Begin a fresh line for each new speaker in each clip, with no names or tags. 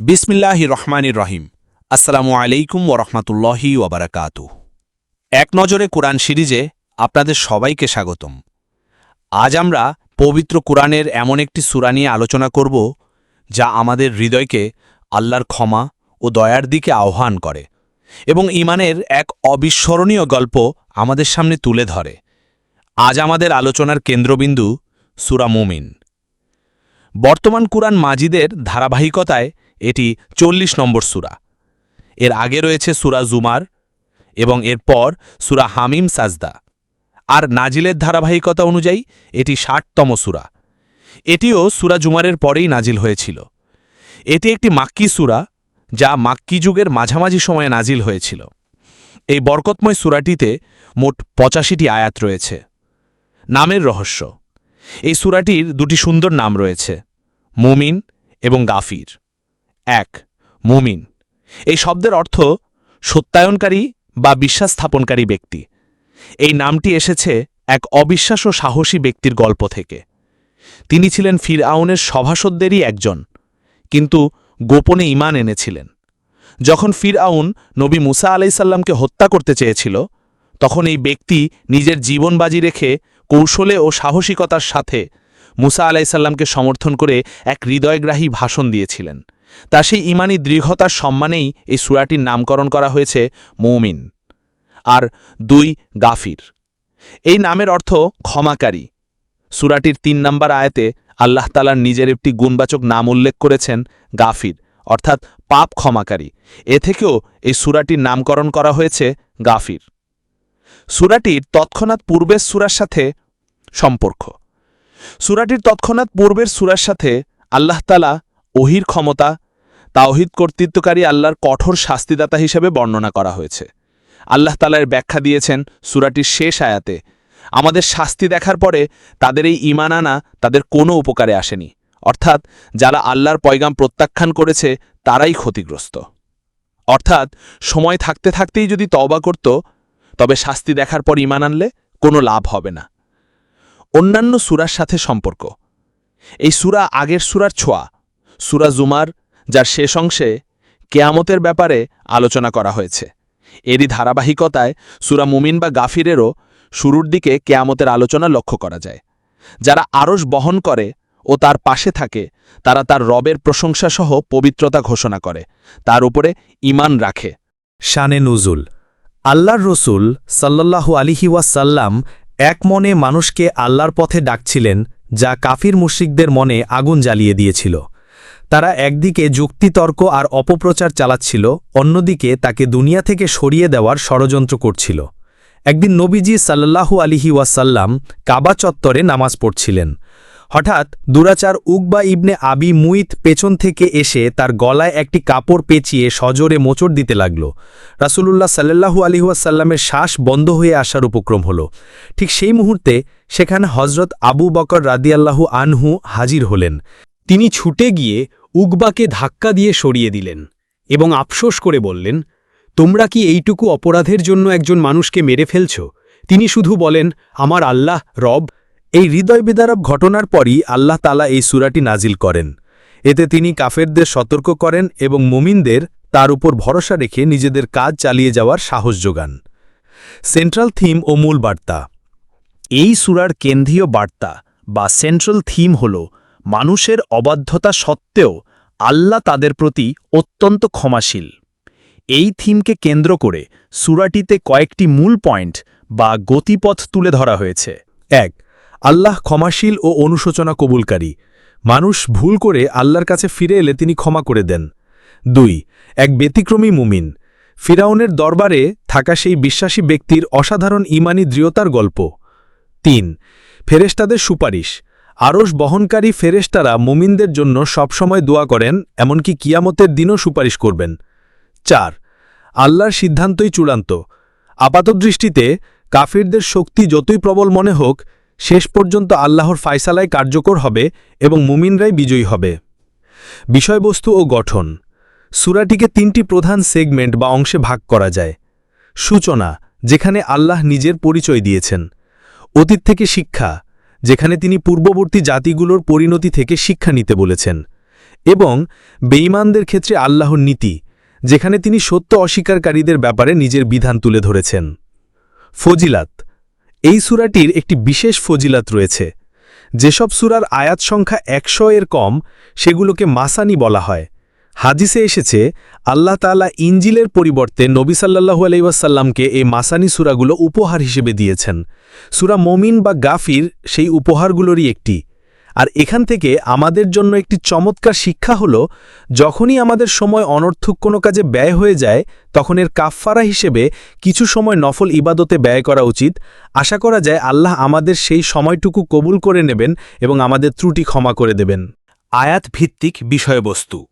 বিসমিল্লাহ রহমানির রহিম। আসসালামু আলাইকুম ওরহমতুল্লাহি ওবরাকাত এক নজরে কোরআন সিরিজে আপনাদের সবাইকে স্বাগতম। আজ আমরা পবিত্র কোরআনের এমন একটি সুরা নিয়ে আলোচনা করব, যা আমাদের হৃদয়কে আল্লাহর ক্ষমা ও দয়ার দিকে আহ্বান করে এবং ইমানের এক অবিস্মরণীয় গল্প আমাদের সামনে তুলে ধরে। আজ আমাদের আলোচনার কেন্দ্রবিন্দু সুরা মুমিন। বর্তমান কুরআন মাজিদের ধারাবাহিকতায় এটি চল্লিশ নম্বর সুরা। এর আগে রয়েছে সুরা জুমার এবং এরপর সুরা হামিম সাজদা। আর নাজিলের ধারাবাহিকতা অনুযায়ী এটি ষাটতম সুরা। এটিও সুরা জুমারের পরেই নাজিল হয়েছিল। এটি একটি মাক্কি সুরা যা মাক্কি যুগের মাঝামাঝি সময়ে নাজিল হয়েছিল। এই বরকতময় সুরাটিতে মোট পঁচাশিটি আয়াত রয়েছে। নামের রহস্য। এই সূরাটির দুটি সুন্দর নাম রয়েছে, মুমিন এবং গাফির। এক, মুমিন। এই শব্দের অর্থ সত্যায়নকারী বা বিশ্বাস স্থাপনকারী ব্যক্তি। এই নামটি এসেছে এক অবিশ্বাস ও সাহসী ব্যক্তির গল্প থেকে। তিনি ছিলেন ফিরআউনের সভাসদেরই একজন, কিন্তু গোপনে ইমান এনেছিলেন। যখন ফিরআউন নবী মুসা আলাইসাল্লামকে হত্যা করতে চেয়েছিল, তখন এই ব্যক্তি নিজের জীবন বাজি রেখে কৌশলে ও সাহসিকতার সাথে মুসা আলাইসাল্লামকে সমর্থন করে এক হৃদয়গ্রাহী ভাষণ দিয়েছিলেন। তা সেই ইমানি দৃঢ়তার সম্মানেই এই সুরাটির নামকরণ করা হয়েছে মৌমিন। আর দুই, গাফির। এই নামের অর্থ ক্ষমাকারী। সুরাটির তিন নম্বর আয়াতে আল্লাহ তালার নিজের একটি গুণবাচক নাম উল্লেখ করেছেন গাফির, অর্থাৎ পাপ ক্ষমাকারী। এ থেকেও এই সুরাটির নামকরণ করা হয়েছে গাফির। সুরাটির তৎক্ষণাৎ পূর্বের সুরার সাথে সম্পর্ক। সুরাটির তৎক্ষণাৎ পূর্বের সুরার সাথে আল্লাহ তালা ওহির ক্ষমতা, তাওহিদ কর্তৃত্বকারী আল্লাহর কঠোর শাস্তিদাতা হিসেবে বর্ণনা করা হয়েছে। আল্লাহ তালার ব্যাখ্যা দিয়েছেন সুরাটির শেষ আয়াতে, আমাদের শাস্তি দেখার পরে তাদের এই ইমান আনা তাদের কোনো উপকারে আসেনি। অর্থাৎ যারা আল্লাহর পয়গাম প্রত্যাখ্যান করেছে তারাই ক্ষতিগ্রস্ত। অর্থাৎ সময় থাকতে থাকতেই যদি তওবা করত, তবে শাস্তি দেখার পর ইমান আনলে কোনো লাভ হবে না। অন্যান্য সুরার সাথে সম্পর্ক। এই সুরা আগের সুরার ছোঁয়া, সুরা জুমার, যার শেষ অংশে কেয়ামতের ব্যাপারে আলোচনা করা হয়েছে। এরই ধারাবাহিকতায় সুরা মুমিন বা গাফিরেরও শুরুর দিকে কেয়ামতের আলোচনা লক্ষ্য করা যায়। যারা আরস বহন করে ও তার পাশে থাকে, তারা তার রবের প্রশংসাসহ পবিত্রতা ঘোষণা করে, তার উপরে ইমান রাখে।
শানে নুজুল, আল্লাহর রসুল সাল্লাল্লাহু আলিহি ওয়াসাল্লাম এক মনে মানুষকে আল্লাহর পথে ডাকছিলেন, যা কাফির মুশ্রিকদের মনে আগুন জ্বালিয়ে দিয়েছিল। তারা একদিকে যুক্তিতর্ক আর অপপ্রচার চালাচ্ছিল, অন্যদিকে তাকে দুনিয়া থেকে সরিয়ে দেওয়ার ষড়যন্ত্র করছিল। একদিন নবীজি সাল্লাহু আলিহি ওয়াসাল্লাম কাবা চত্বরে নামাজ পড়ছিলেন। হঠাৎ দুরাচার উকবা ইবনে আবি মুইত পেছন থেকে এসে তার গলায় একটি কাপড় পেঁচিয়ে সজোরে মোচড় দিতে লাগল। রাসূলুল্লাহ সাল্লাল্লাহু আলিহাসাল্লামের শ্বাস বন্ধ হয়ে আসার উপক্রম হল। ঠিক সেই মুহূর্তে সেখানে হজরত আবু বকর রাদিয়াল্লাহু আনহু হাজির হলেন। তিনি ছুটে গিয়ে উকবাকে ধাক্কা দিয়ে সরিয়ে দিলেন এবং আফসোস করে বললেন, তোমরা কি এইটুকু অপরাধের জন্য একজন মানুষকে মেরে ফেলছ? তিনি শুধু বলেন, আমার আল্লাহ, রব এই হৃদয় বিদারব ঘটনার পরই আল্লাহ তালা এই সুরাটি নাজিল করেন। এতে তিনি কাফেরদের সতর্ক করেন এবং মুমিনদের তার উপর ভরসা রেখে নিজেদের কাজ চালিয়ে যাওয়ার সাহস যোগান। সেন্ট্রাল থিম ও মূল বার্তা। এই সুরার কেন্দ্রীয় বার্তা বা সেন্ট্রাল থিম হল মানুষের অবাধ্যতা সত্ত্বেও আল্লাহ তাদের প্রতি অত্যন্ত ক্ষমাশীল। এই থিমকে কেন্দ্র করে সুরাটিতে কয়েকটি মূল পয়েন্ট বা গতিপথ তুলে ধরা হয়েছে। এক আল্লাহ ক্ষমাশীল ও অনুশোচনা কবুলকারী। মানুষ ভুল করে আল্লাহর কাছে ফিরে এলে তিনি ক্ষমা করে দেন। দুই, এক ব্যতিক্রমী মুমিন। ফিরাউনের দরবারে থাকা সেই বিশ্বাসী ব্যক্তির অসাধারণ ইমানি দৃঢ়তার গল্প। তিন ফেরেস্তাদের সুপারিশ। আরস বহনকারী ফেরেস্তারা মুমিনদের জন্য সবসময় দোয়া করেন, এমনকি কিয়ামতের দিনও সুপারিশ করবেন। চার, আল্লাহর সিদ্ধান্তই চূড়ান্ত। আপাতদৃষ্টিতে কাফিরদের শক্তি যতই প্রবল মনে হোক শেষ পর্যন্ত আল্লাহর ফায়সালায় কার্যকর হবে এবং মুমিনরাই বিজয়ী হবে। বিষয়বস্তু ও গঠন। সুরাটিকে তিনটি প্রধান সেগমেন্ট বা অংশে ভাগ করা যায়। সূচনা, যেখানে আল্লাহ নিজের পরিচয় দিয়েছেন। অতীত থেকে শিক্ষা, যেখানে তিনি পূর্ববর্তী জাতিগুলোর পরিণতি থেকে শিক্ষা নিতে বলেছেন। এবং বেঈমানদের ক্ষেত্রে আল্লাহর নীতি, যেখানে তিনি সত্য অস্বীকারীদের ব্যাপারে নিজের বিধান তুলে ধরেছেন। ফজিলাত এই সুরাটির একটি বিশেষ ফজিলাত রয়েছে। যেসব সুরার আয়াত সংখ্যা একশো এর কম, সেগুলোকে মাসানি বলা হয়। হাদিসে এসেছে, আল্লাহ তালা ইঞ্জিলের পরিবর্তে নবী সাল্লাহু আলাইসাল্লামকে এই মাসানি সুরাগুলো উপহার হিসেবে দিয়েছেন। সুরা মমিন বা গাফির সেই উপহারগুলোরই একটি। আর এখান থেকে আমাদের জন্য একটি চমৎকার শিক্ষা হল, যখনই আমাদের সময় অনর্থক কোনো কাজে ব্যয় হয়ে যায়, তখন এর কাফফারা হিসেবে কিছু সময় নফল ইবাদতে ব্যয় করা উচিত। আশা করা যায় আল্লাহ আমাদের সেই সময়টুকু কবুল করে নেবেন এবং আমাদের ত্রুটি ক্ষমা করে দেবেন।
আয়াত ভিত্তিক বিষয়বস্তু।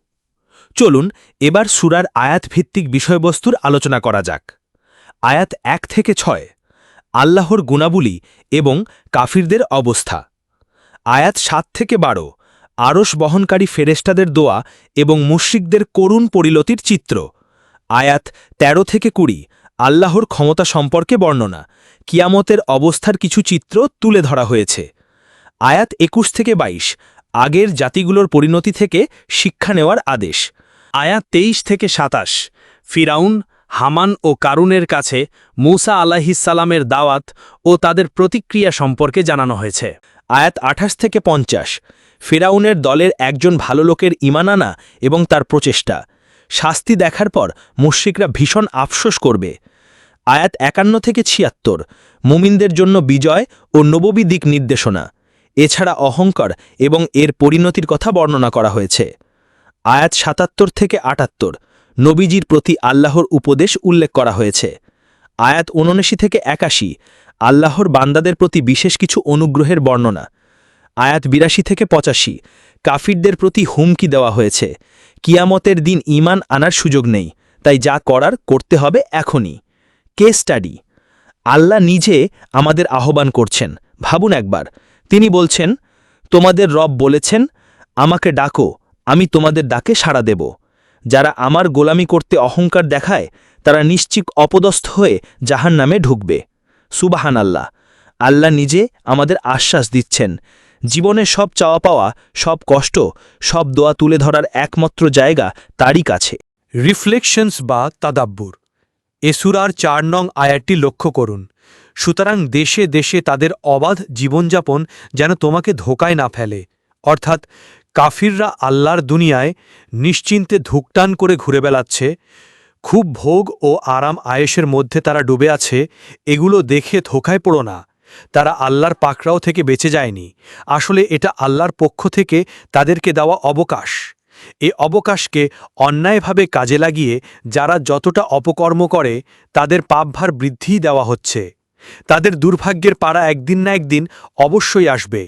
চলুন এবার সুরার আয়াত ভিত্তিক বিষয়বস্তুর আলোচনা করা যাক। আয়াত এক থেকে ছয়। আল্লাহর গুণাবলী এবং কাফিরদের অবস্থা। আয়াত সাত থেকে বারো আরস বহনকারী ফেরেস্টাদের দোয়া এবং মুশ্রিকদের করুণ পরিলতির চিত্র। আয়াত ১৩ থেকে কুড়ি, আল্লাহর ক্ষমতা সম্পর্কে বর্ণনা, কিয়ামতের অবস্থার কিছু চিত্র তুলে ধরা হয়েছে। আয়াত একুশ থেকে ২২ আগের জাতিগুলোর পরিণতি থেকে শিক্ষা নেওয়ার আদেশ। আয়াত তেইশ থেকে সাতাশ, ফিরাউন, হামান ও কারুনের কাছে মূসা আলাহিসাল্লামের দাওয়াত ও তাদের প্রতিক্রিয়া সম্পর্কে জানানো হয়েছে। আয়াত আঠাশ থেকে পঞ্চাশ। ফেরাউনের দলের একজন ভালো লোকের ইমান আনা এবং তার প্রচেষ্টা। শাস্তি দেখার পর মুশ্রিকরা ভীষণ আফসোস করবে। আয়াত একান্ন থেকে ছিয়াত্তর, মুমিনদের জন্য বিজয় ও নববী দিক নির্দেশনা। এছাড়া অহংকার এবং এর পরিণতির কথা বর্ণনা করা হয়েছে। আয়াত সাতাত্তর থেকে আটাত্তর, নবীজির প্রতি আল্লাহর উপদেশ উল্লেখ করা হয়েছে। আয়াত উনআশি থেকে একাশি আল্লাহর বান্দাদের প্রতি বিশেষ কিছু অনুগ্রহের বর্ণনা। আয়াত বিরাশি থেকে পঁচাশি। কাফিরদের প্রতি হুমকি দেওয়া হয়েছে। কিয়ামতের দিন ইমান আনার সুযোগ নেই। তাই যা করার করতে হবে এখনই। কে স্টাডি। আল্লাহ নিজে আমাদের আহ্বান করছেন। ভাবুন একবার। তিনি বলছেন, তোমাদের রব বলেছেন, আমাকে ডাকো, আমি তোমাদের ডাকে সাড়া দেব। যারা আমার গোলামি করতে অহংকার দেখায়, তারা নিশ্চিত অপদস্থ হয়ে জাহান নামে ঢুকবে সুবাহান আল্লাহ আল্লাহ নিজে আমাদের আশ্বাস দিচ্ছেন। জীবনে সব চাওয়া পাওয়া, সব কষ্ট, সব দোয়া তুলে ধরার একমাত্র জায়গা তারই কাছে।
রিফ্লেকশনস বা তাদাব্বুর। এসুরার চার নং আয়াতটি লক্ষ্য করুন। সুতরাং দেশে দেশে তাদের অবাধ জীবনযাপন যেন তোমাকে ধোকায় না ফেলে। অর্থাৎ কাফিররা আল্লাহর দুনিয়ায় নিশ্চিন্তে ধুকটান করে ঘুরে বেড়াচ্ছে খুব ভোগ ও আরাম আয়েসের মধ্যে তারা ডুবে আছে, এগুলো দেখে ধোকায় পড়ো না। তারা আল্লাহর পাকড়াও থেকে বেঁচে যায়নি। আসলে এটা আল্লাহর পক্ষ থেকে তাদেরকে দেওয়া অবকাশ। এ অবকাশকে অন্যায়ভাবে কাজে লাগিয়ে যারা যতটা অপকর্ম করে, তাদের পাপভার বৃদ্ধিই দেওয়া হচ্ছে। তাদের দুর্ভাগ্যের পাড়া একদিন না একদিন অবশ্যই আসবে।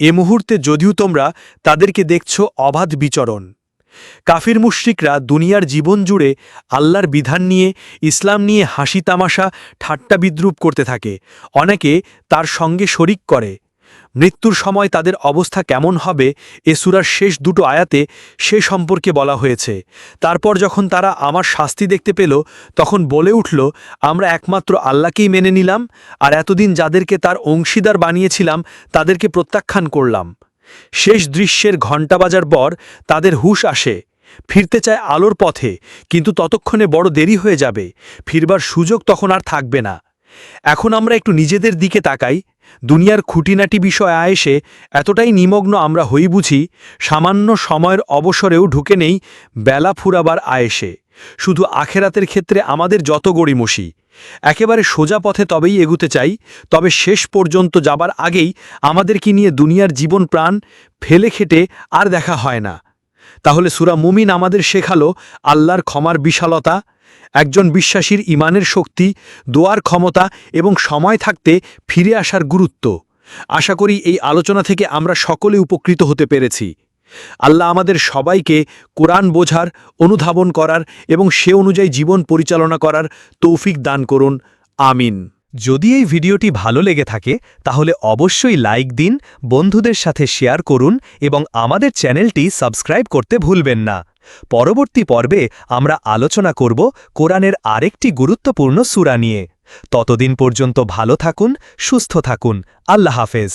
এ মুহূর্তে যদিও তোমরা তাদেরকে দেখছ অবাধ বিচরণ। কাফির মুশ্রিকরা দুনিয়ার জীবন জুড়ে আল্লাহর বিধান নিয়ে, ইসলাম নিয়ে হাসি তামাশা, ঠাট্টা বিদ্রুপ করতে থাকে। অনেকে তার সঙ্গে শরিক করে। মৃত্যুর সময় তাদের অবস্থা কেমন হবে এ সুরার শেষ দুটো আয়াতে সে সম্পর্কে বলা হয়েছে। তারপর যখন তারা আমার শাস্তি দেখতে পেল, তখন বলে উঠল, আমরা একমাত্র আল্লাহকেই মেনে নিলাম, আর এতদিন যাদেরকে তার অংশীদার বানিয়েছিলাম, তাদেরকে প্রত্যাখ্যান করলাম। শেষ দৃশ্যের ঘণ্টা বাজার পর তাদের হুশ আসে। ফিরতে চায় আলোর পথে, কিন্তু ততক্ষণে বড় দেরি হয়ে যাবে। ফিরবার সুযোগ তখন আর থাকবে না। এখন আমরা একটু নিজেদের দিকে তাকাই। দুনিয়ার খুঁটিনাটি বিষয় আয়েসে এতটাই নিমগ্ন আমরা হই বুঝি, সামান্য সময়ের অবসরেও ঢুকে নেই বেলা ফুরাবার আয়েসে। শুধু আখেরাতের ক্ষেত্রে আমাদের যত গড়িমসি, একেবারে সোজা পথে তবেই এগুতে চাই, তবে শেষ পর্যন্ত যাবার আগেই আমাদেরকে নিয়ে দুনিয়ার জীবন প্রাণ ফেলে খেটে আর দেখা হয় না। তাহলে সুরা মুমিন আমাদের শেখালো আল্লাহর ক্ষমার বিশালতা, একজন বিশ্বাসীর ইমানের শক্তি, দোয়ার ক্ষমতা এবং সময় থাকতে ফিরে আসার গুরুত্ব। আশা করি এই আলোচনা থেকে আমরা সকলে উপকৃত হতে পেরেছি। আল্লাহ আমাদের সবাইকে কোরআন বোঝার, অনুধাবন করার এবং সে অনুযায়ী জীবন পরিচালনা করার তৌফিক দান করুন। আমিন।
যদি এই ভিডিওটি ভালো লেগে থাকে, তাহলে অবশ্যই লাইক দিন, বন্ধুদের সাথে শেয়ার করুন এবং আমাদের চ্যানেলটি সাবস্ক্রাইব করতে ভুলবেন না। পরবর্তী পর্বে আমরা আলোচনা করব কোরআনের আরেকটি গুরুত্বপূর্ণ সূরা নিয়ে। ততদিন পর্যন্ত ভালো থাকুন, সুস্থ থাকুন। আল্লাহ হাফেজ।